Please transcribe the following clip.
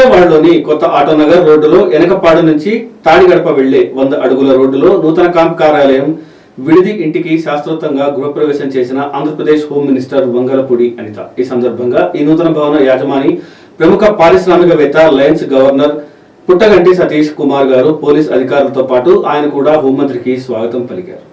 విజయవాడలోని కొత్త ఆటోనగర్ రోడ్డులో ఎనకపాడు నుంచి తాడిగడప వెళ్ళే వంద అడుగుల రోడ్డులో నూతన క్యాంప్ కార్యాలయం విడిది ఇంటికి శాస్త్రోక్తంగా గృహప్రవేశం చేసిన ఆంధ్రప్రదేశ్ హోమ్ మినిస్టర్ వంగలపూడి అనిత. ఈ సందర్భంగా ఈ నూతన భవన యాజమాని ప్రముఖ పారిశ్రామికవేత్త లయన్స్ గవర్నర్ పుట్టగంటి సతీష్ కుమార్ గారు పోలీస్ అధికారులతో పాటు ఆయన కూడా హోంమంత్రికి స్వాగతం పలికారు.